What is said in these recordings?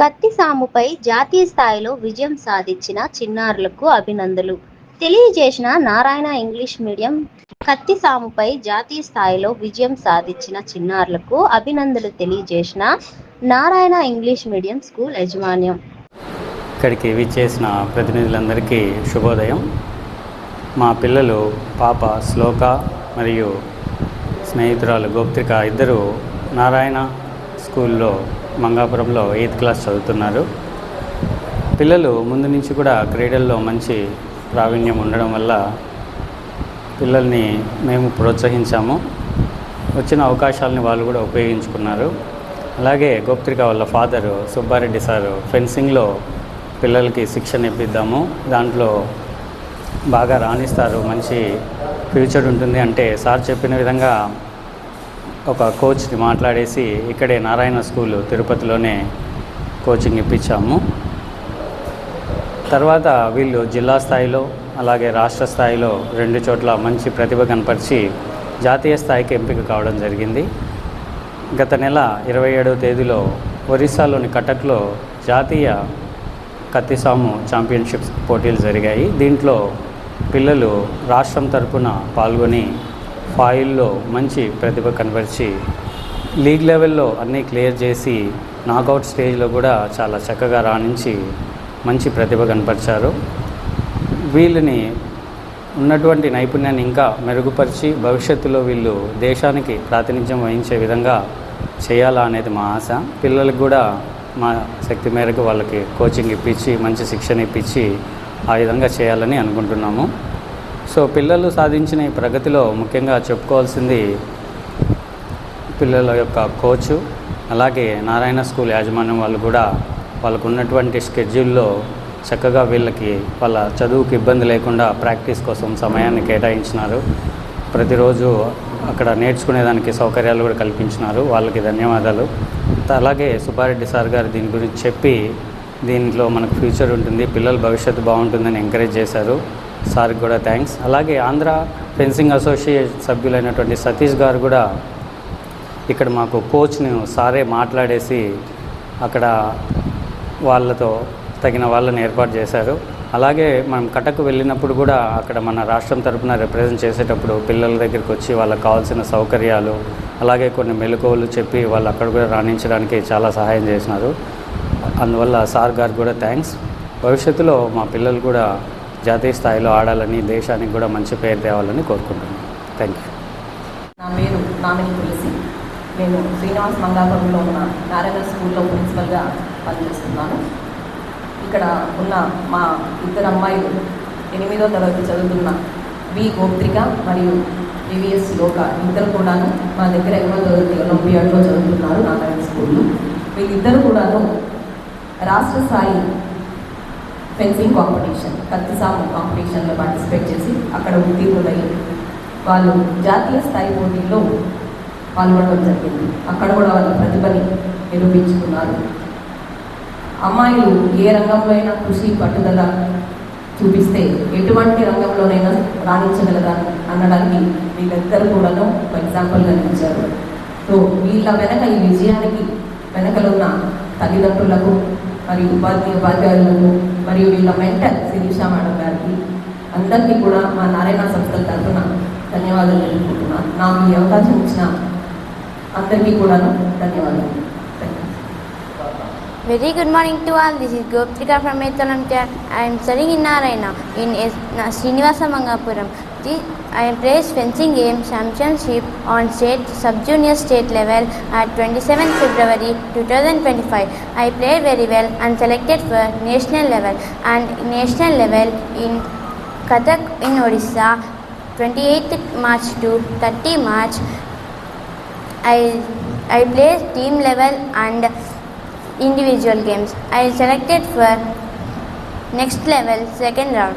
కత్తి సాముపై జాతీయ స్థాయిలో విజయం సాధించిన చిన్నారులకు అభినందనలు. తెలియజేసిన నారాయణ ఇంగ్లీష్ మీడియం కత్తి సాముపై జాతీయ స్థాయిలో విజయం సాధించిన చిన్నారులకు అభినందనలు తెలియజేసిన నారాయణ ఇంగ్లీష్ మీడియం స్కూల్ యాజమాన్యం. ఇక్కడికి విచ్చేసిన ప్రతినిధులందరికీ శుభోదయం. మా పిల్లలు పాప శ్లోక మరియు స్నేహితురాలు గోప్త్రిక ఇద్దరు నారాయణ స్కూల్లో మంగాపురంలో ఎయిత్ క్లాస్ చదువుతున్నారు. పిల్లలు ముందు నుంచి కూడా క్రీడల్లో మంచి ప్రావీణ్యం ఉండడం వల్ల పిల్లల్ని మేము ప్రోత్సహించాము. వచ్చిన అవకాశాలని వాళ్ళు కూడా ఉపయోగించుకున్నారు. అలాగే గోప్త్రిక వాళ్ళ ఫాదరు సుబ్బారెడ్డి సారు ఫెన్సింగ్లో పిల్లలకి శిక్షణ ఇప్పిద్దాము. దాంట్లో బాగా రాణిస్తారు. మంచి ఫ్యూచర్ ఉంటుంది అంటే సార్ చెప్పిన విధంగా ఒక కోచ్ని మాట్లాడేసి ఇక్కడే నారాయణ స్కూల్ తిరుపతిలోనే కోచింగ్ ఇప్పించాము. తర్వాత వీళ్ళు జిల్లా స్థాయిలో అలాగే రాష్ట్ర స్థాయిలో రెండు చోట్ల మంచి ప్రతిభ కనపరిచి జాతీయ స్థాయికి ఎంపిక కావడం జరిగింది. గత నెల ఇరవై ఏడవ తేదీలో ఒరిస్సాలోని కటక్లో జాతీయ కత్తిసాము ఛాంపియన్షిప్స్ పోటీలు జరిగాయి. దీంట్లో పిల్లలు రాష్ట్రం తరపున పాల్గొని ఫాయిల్లో మంచి ప్రతిభ కనబరిచి లీగ్ లెవెల్లో అన్నీ క్లియర్ చేసి నాకౌట్ స్టేజ్లో కూడా చాలా చక్కగా రాణించి మంచి ప్రతిభ కనపరిచారు. వీళ్ళని ఉన్నటువంటి నైపుణ్యాన్ని ఇంకా మెరుగుపరిచి భవిష్యత్తులో వీళ్ళు దేశానికి ప్రాతినిధ్యం వహించే విధంగా చేయాలా అనేది మా ఆశ. పిల్లలకు కూడా మా శక్తి మేరకు వాళ్ళకి కోచింగ్ ఇప్పించి మంచి శిక్షణ ఇప్పించి ఆ విధంగా చేయాలని అనుకుంటున్నాము. సో పిల్లలు సాధించిన ఈ ప్రగతిలో ముఖ్యంగా చెప్పుకోవాల్సింది పిల్లల యొక్క కోచు అలాగే నారాయణ స్కూల్ యాజమాన్యం వాళ్ళు కూడా వాళ్ళకు ఉన్నటువంటి స్కెడ్యూల్లో చక్కగా వీళ్ళకి వాళ్ళ చదువుకి ఇబ్బంది లేకుండా ప్రాక్టీస్ కోసం సమయాన్ని కేటాయించినారు. ప్రతిరోజు అక్కడ నేర్చుకునేదానికి సౌకర్యాలు కూడా కల్పించినారు. వాళ్ళకి ధన్యవాదాలు. అలాగే సుబ్బారెడ్డి సార్ గారు దీని గురించి చెప్పి దీంట్లో మనకు ఫ్యూచర్ ఉంటుంది పిల్లల భవిష్యత్తు బాగుంటుందని ఎంకరేజ్ చేశారు. సార్కి కూడా థ్యాంక్స్ అలాగే ఆంధ్ర ఫెన్సింగ్ అసోసియేషన్ సభ్యులైనటువంటి సతీష్ గారు కూడా ఇక్కడ మాకు కోచ్ని సారే మాట్లాడేసి అక్కడ వాళ్ళతో తగిన వాళ్ళని ఏర్పాటు చేశారు. అలాగే మనం కటకు వెళ్ళినప్పుడు కూడా అక్కడ మన రాష్ట్రం తరఫున రిప్రజెంట్ చేసేటప్పుడు పిల్లల దగ్గరికి వచ్చి వాళ్ళకి కావాల్సిన సౌకర్యాలు అలాగే కొన్ని మెలకువలు చెప్పి వాళ్ళు అక్కడ కూడా రాణించడానికి చాలా సహాయం చేసినారు. అందువల్ల సార్ గారు కూడా థ్యాంక్స్ భవిష్యత్తులో మా పిల్లలు కూడా జాతీయ స్థాయిలో ఆడాలని దేశానికి కూడా మంచి పేరు తేవాలని కోరుకుంటున్నాను. థ్యాంక్ యూ నా పేరు నామిని తులసి. నేను శ్రీనివాస్ మంగాపురంలో ఉన్న నారాయణ స్కూల్లో ప్రిన్సిపల్గా పనిచేస్తున్నాను. ఇక్కడ ఉన్న మా ఇద్దరు అమ్మాయిలు ఎనిమిదో తరగతి చదువుతున్న వి గోప్త్రిక మరియు వివిఎస్ లోక ఇద్దరు కూడాను మా దగ్గర ఎనిమిదో తరగతి ఒలింపియాడ్లో చదువుతున్నారు నారాయణ స్కూల్లో. వీళ్ళిద్దరు కూడాను రాష్ట్ర స్థాయి ఫెన్సింగ్ కాంపిటీషన్ కత్తిసాము కాంపిటీషన్లో పార్టిసిపేట్ చేసి అక్కడ ఉత్తీర్ణులయ్యి వాళ్ళు జాతీయ స్థాయి పోటీల్లో పాల్గొనడం జరిగింది. అక్కడ కూడా వాళ్ళ ప్రతిభని నిరూపించుకున్నారు. అమ్మాయిలు ఏ రంగంలో అయినా కృషి పట్టుదల చూపిస్తే ఎటువంటి రంగంలోనైనా రాణించగలదా అనడానికి వీళ్ళిద్దరు కూడాను ఒక ఎగ్జాంపుల్గా నిలిచారు. సో వీళ్ళ వెనక ఈ విజయానికి వెనకలున్న తల్లిదండ్రులకు మరియు ఉపాధ్యాయ ఉపాధ్యాయులకు మరియు వీళ్ళ మెంటర్ శిరీష మేడం గారికి అందరికీ కూడా మా నారాయణ సంస్థల తరఫున ధన్యవాదాలు తెలుపుకుంటున్నాను నాకు ఈ అవకాశం ఇచ్చిన అందరికీ కూడాను ధన్యవాదాలు thank you Very good morning to all. This is Goptrika from Etalamcha. I am studying in Narayana in S- Srinivasa Mangapuram. I am placed fencing game championship on state sub-junior state level at 27 February 2025. I played very well and selected for national level and national level in Kathak in Odisha 28th March to 30 March. I I played team level and individual games. I selected for next level second round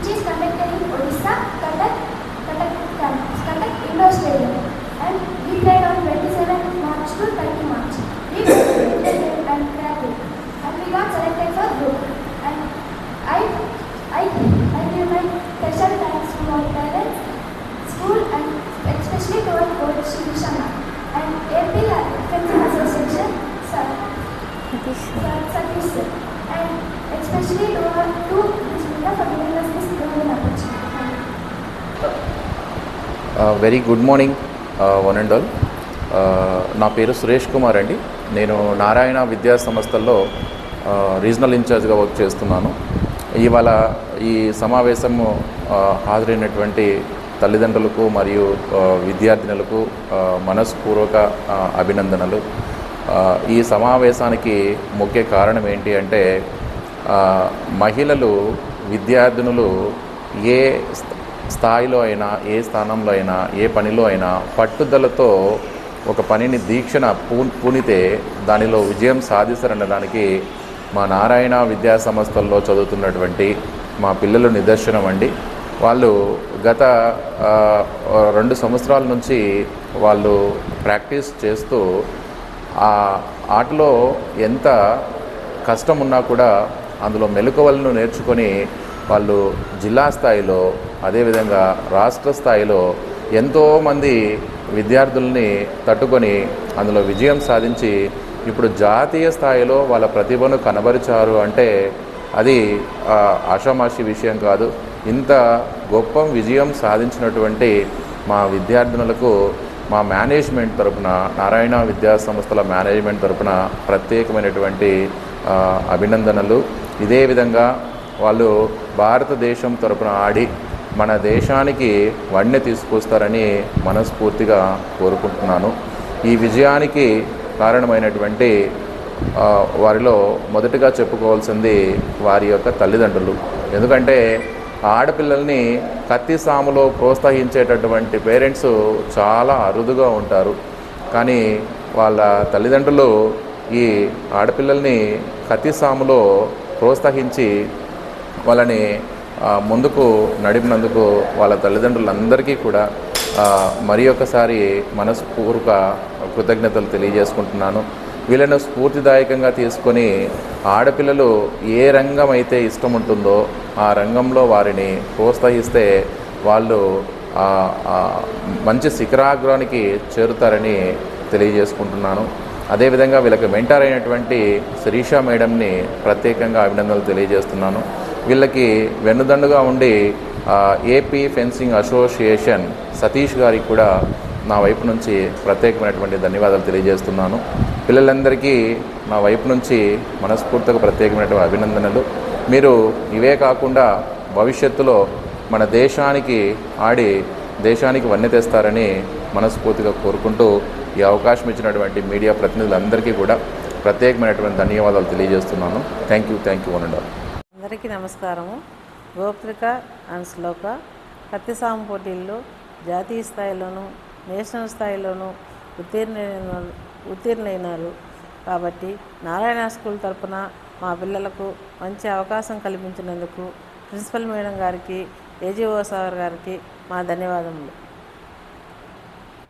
which is conducted in Odisha, Katak, Katak, Katak Indoor Stadium. And we play very good morning one and all నా పేరు సురేష్ కుమార్ అండి. నేను నారాయణ విద్యా సంస్థల్లో regional ఇన్ఛార్జ్గా work చేస్తున్నాను. ఇవాళ ఈ సమావేశము హాజరైనటువంటి తల్లిదండ్రులకు మరియు విద్యార్థినులకు మనస్పూర్వక అభినందనలు. ఈ సమావేశానికి ముఖ్య కారణం ఏంటి అంటే మహిళలు విద్యార్థినులు ఏ స్థాయిలో అయినా ఏ స్థానంలో అయినా ఏ పనిలో అయినా పట్టుదలతో ఒక పనిని దీక్షణ పూ పూనితే దానిలో విజయం సాధిస్తారనడానికి మా నారాయణ విద్యా సంస్థల్లో చదువుతున్నటువంటి మా పిల్లలు నిదర్శనం అండి. వాళ్ళు గత రెండు సంవత్సరాల నుంచి వాళ్ళు ప్రాక్టీస్ చేస్తూ ఆ ఆటలో ఎంత కష్టం ఉన్నా కూడా అందులో మెలకువలను నేర్చుకొని వాళ్ళు జిల్లా స్థాయిలో అదేవిధంగా రాష్ట్ర స్థాయిలో ఎంతోమంది విద్యార్థుల్ని తట్టుకొని అందులో విజయం సాధించి ఇప్పుడు జాతీయ స్థాయిలో వాళ్ళ ప్రతిభను కనబరిచారు అంటే అది ఆషామాషి విషయం కాదు. ఇంత గొప్ప విజయం సాధించినటువంటి మా విద్యార్థినులకు మా మేనేజ్మెంట్ తరపున నారాయణ విద్యా సంస్థల మేనేజ్మెంట్ తరపున ప్రత్యేకమైనటువంటి అభినందనలు. ఇదే విధంగా వాళ్ళు భారతదేశం తరపున ఆడి మన దేశానికి వన్నె తీసుకొస్తారని మనస్ఫూర్తిగా కోరుకుంటున్నాను. ఈ విజయానికి కారణమైనటువంటి వారిలో మొదటగా చెప్పుకోవాల్సింది వారి యొక్క తల్లిదండ్రులు. ఎందుకంటే ఆడపిల్లల్ని కత్తి సాములో ప్రోత్సహించేటటువంటి పేరెంట్స్ చాలా అరుదుగా ఉంటారు. కానీ వాళ్ళ తల్లిదండ్రులు ఈ ఆడపిల్లల్ని కత్తి సాములో ప్రోత్సహించి వాళ్ళని ముందుకు నడిపినందుకు వాళ్ళ తల్లిదండ్రులందరికీ కూడా మరి ఒకసారి మనస్పూర్వక కృతజ్ఞతలు తెలియజేసుకుంటున్నాను. వీళ్ళను స్ఫూర్తిదాయకంగా తీసుకొని ఆడపిల్లలు ఏ రంగం అయితే ఇష్టం ఉంటుందో ఆ రంగంలో వారిని ప్రోత్సహిస్తే వాళ్ళు మంచి శిఖరాగ్రానికి చేరుతారని తెలియజేసుకుంటున్నాను. అదేవిధంగా వీళ్ళకి మెంటర్ అయినటువంటి శిరీష మేడంని ప్రత్యేకంగా అభినందనలు తెలియజేస్తున్నాను. వీళ్ళకి వెన్నుదండుగా ఉండి ఏపీ ఫెన్సింగ్ అసోసియేషన్ సతీష్ గారికి కూడా నా వైపు నుంచి ప్రత్యేకమైనటువంటి ధన్యవాదాలు తెలియజేస్తున్నాను. పిల్లలందరికీ నా వైపు నుంచి మనస్ఫూర్తిగా ప్రత్యేకమైనటువంటి అభినందనలు. మీరు ఇవే కాకుండా భవిష్యత్తులో మన దేశానికి ఆడి దేశానికి వన్నె తెస్తారని మనస్ఫూర్తిగా కోరుకుంటూ ఈ అవకాశం ఇచ్చినటువంటి మీడియా ప్రతినిధులందరికీ కూడా ప్రత్యేకమైనటువంటి ధన్యవాదాలు తెలియజేస్తున్నాను. Thank you thank you one and all అందరికీ నమస్కారము. గోపత్రిక అండ్ శ్లోక. కత్తిసాము పోటీల్లో జాతీయ స్థాయిలోనూ నేషనల్ స్థాయిలోనూ ఉత్తీర్ణ ఉత్తీర్ణులైనారు. కాబట్టి నారాయణ స్కూల్ తరపున మా పిల్లలకు మంచి అవకాశం కల్పించినందుకు ప్రిన్సిపల్ మేడం గారికి ఏజీఓ సార్ గారికి మా ధన్యవాదములు.